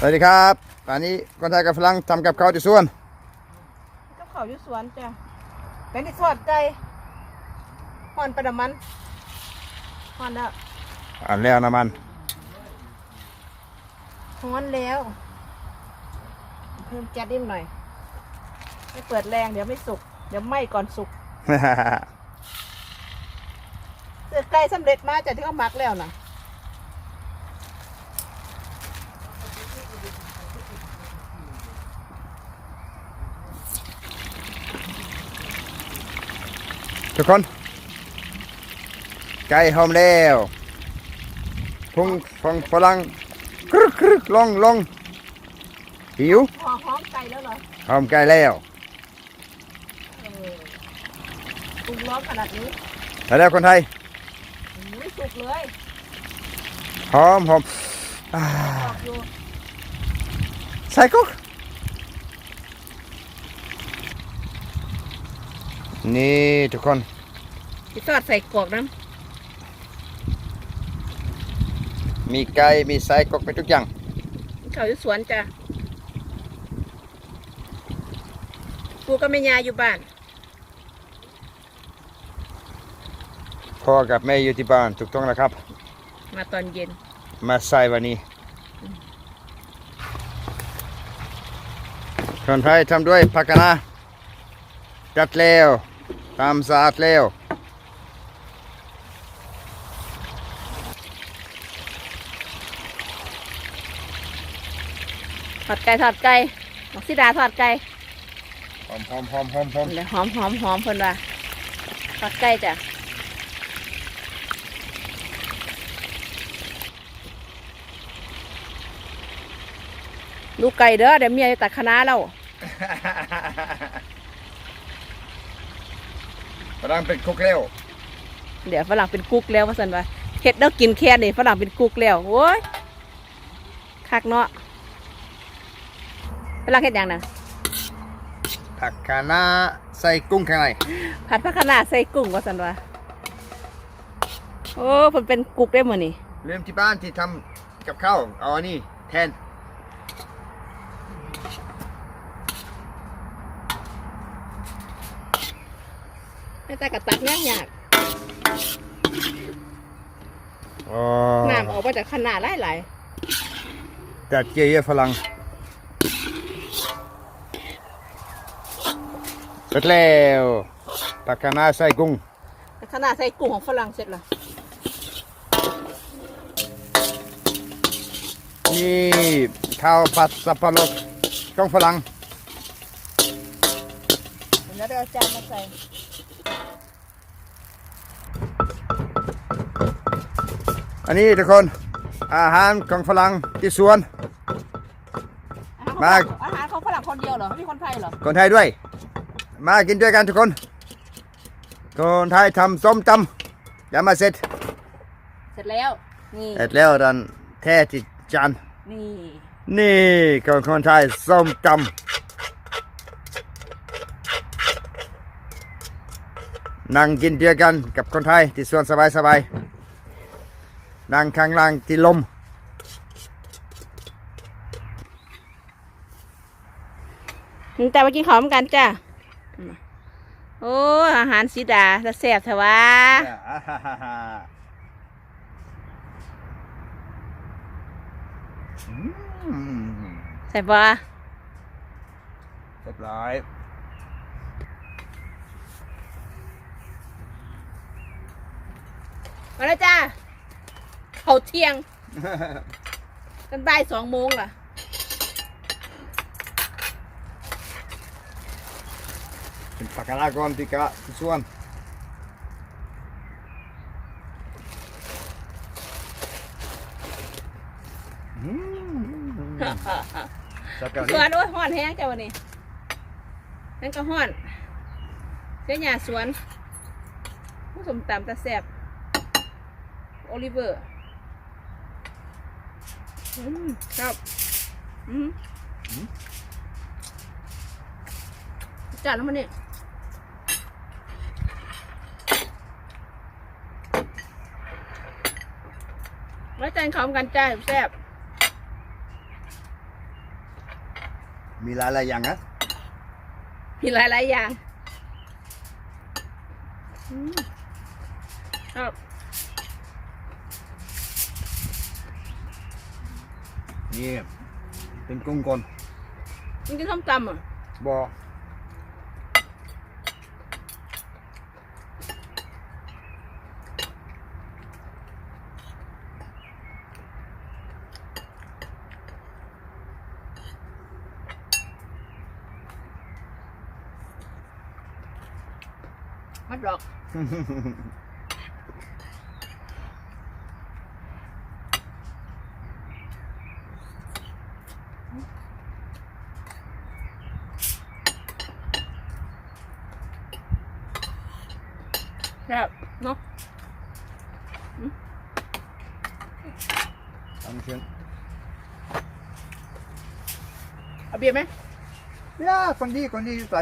สวัสดีครับตอนนี้คนไทยกับฝรั่งทำกับข้าวที่สวนก็เขาอยู่สวนจ้ะเป็นที่สวนไก่ห่อนประดำมันห่อนแล้วอ่านแล้วน้ำมันห่อนแล้ว เพิ่มแก๊สนิดหน่อย ไม่เปิดแรงเดี๋ยวไม่สุก เดี๋ยวไหม้ก่อนสุกเสื้อไก่สำเร็จมาจากที่เขาหมักแล้วนะ ทุกคนไก่หอมแล้วพุงฟังฝรั่งกรึกกรึกลงลงหิวหอหอมไก่แล้วเหรอหอมไก่แล้วเออปรุงร้อนขนาดนี้แล้วคนไทยไม่สุกเลยหอมหอมอ่าออกอยู่ใส่กุ๊กนี่ทุกคน ที่ทอดใส่กรอกน้มีไก่มีไส้กรอกมีทุกอย่างำเขาอยู่สวนจ้ะปูก็ไม่ยาอยู่บ้าน พ่อกับแม่อยู่ที่บ้านถูกต้องแล้วครับ มาตอนเย็น มาใส่วันนี้คนไทยทำด้วยผักคะน้าจัดแล้วทำสะอาดแล้ว ทอดไก่ทอดไก่หมักซิดาทอดไก่หอมหอมหอมหอมหอมเลยหอมหอมหอมเพิ่นว่าทอดไก่จ้ะลูกไก่เด้อเดี๋ยวเมียจะตัดคณะเราฝรั่งเป็นคุกแล้ว เดี๋ยวฝรั่งเป็นกุ๊กแล้วว่าสันว่าเฮ็ดแล้วกินแค่นี่ฝรั่งเป็นกุ๊กแล้วโอ้ยคักเนาะ ฝรั่งเฮ็ดหยังน่ะผักคะน้าใส่กุ้งข้างในผัดผักคะน้าใส่กุ้งว่าสันว่าโอ้เพิ่นเป็นกุ๊กได้มื้อนี่ลืมที่บ้านที่ทำกับข้าวเอาอันนี้แทนไม่แต่กระตักยากยากอ๋อน้ำออกมาจากขนาดหลายจัดเยอะๆฝรั่ง ร็จแล้วผักคะน้าใส่กุ้งๆขนาดใส่กุ้งของฝรั่งเสร็จแล้วนี่ข้าวผัดสับปะรดของฝรั่งเดี๋ยวเราเอาจานมาใส่อันนี้ทุกคนอาหารของฝรั่งที่สวน มาอาหารของฝรั่งคนเดียวเหรอไม่มีคนไทยเหรอ คนไทยด้วย มากินด้วยกันทุกคน คนไทยทำส้มตำยังมาเสร็จ เสร็จแล้ว นี่ เสร็จแล้วดันแท้ที่จานนี่ นี่ของคนไทยส้มตำนั่งกินเดียวกันกับคนไทยที่สวนสบายสบายๆนั่งข้างล่างที่ลมแต่มากินข้าวเหมือนกันจ้ะ โอ้อาหารสีดาจะแซ่บเถอะวะอืมใส่บะเรียบร้อยมาแล้วจ้าเขาวเที่ยง กันบ่ายสองโมงล่ะ ป็นปากกาลากอนที่กะที่สวนอืมจับกันสวนโอ้ยห้อนแห้งจ้ะวันนี้นั่นก็ห้อนเสียหยาสวนผู้สมตำตะแซ่บโอลิเวอร์อืมครับอืมจัดแล้วมันนี่ แล้วจานเขาเหมือนกันจ้าแซ่บมีหลายหลายอย่างนะมีหลายหลายๆอย่างอืมครับนี่เป็นกุ้งก่อนมันจะส้มตำเหรอะ บอ มัดดอกครับเนาะทำเชียงเอาเบียร์ไหมย่าคนดีคนดีใส่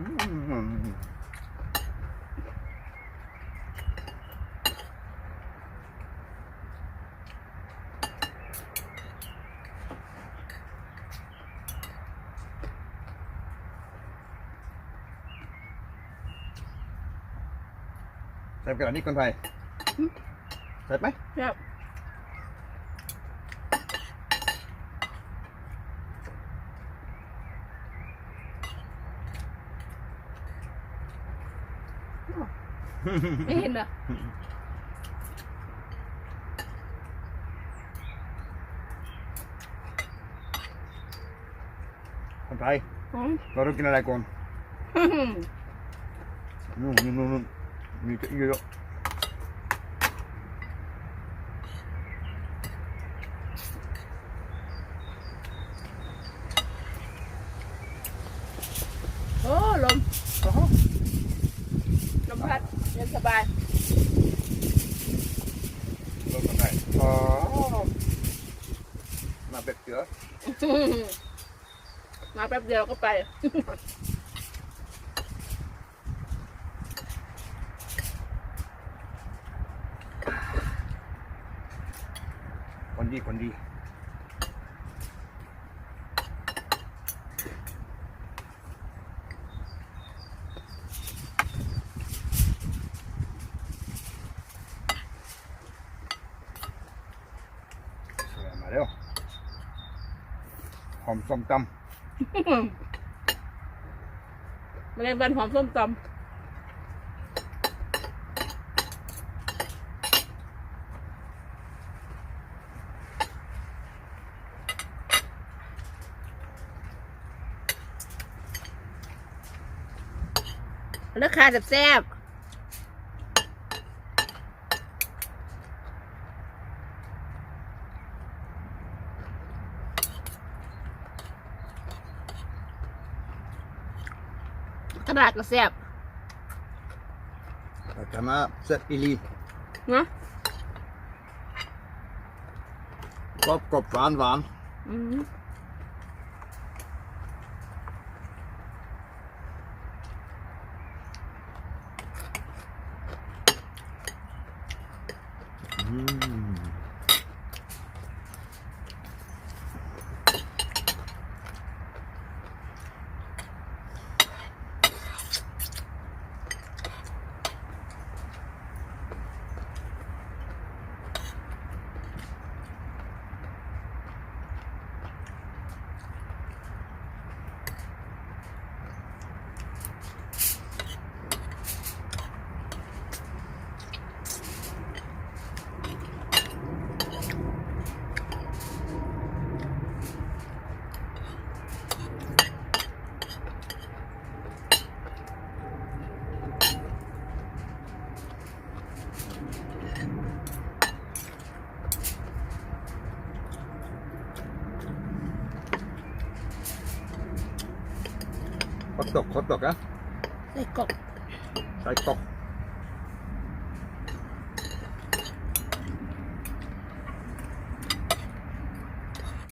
ใส่ไปก่อนนี่คนไทยใส่ไหมครับ ไม่เห็นเหรอคนไทยอืมเราต้องกินอะไรก่อน นู่นนู่นนู่นนู่นมีเยอะ โอ้ลม ๆโอ้โห ลมพั ดเย็นสบายเราคนไทยอ๋อมาเป็ดเสือมาแป๊บเดียวก็ไป คนดีคนดีเสือมาเร็วห อมส้มตแมลงวันหอมส้มตำราคาแซ่บๆ กระดาษก็แซ่บำเราจะมาเซตอีลีเนาะกรอบกรอบหวานหวาน อืม อืม ขอตกขอต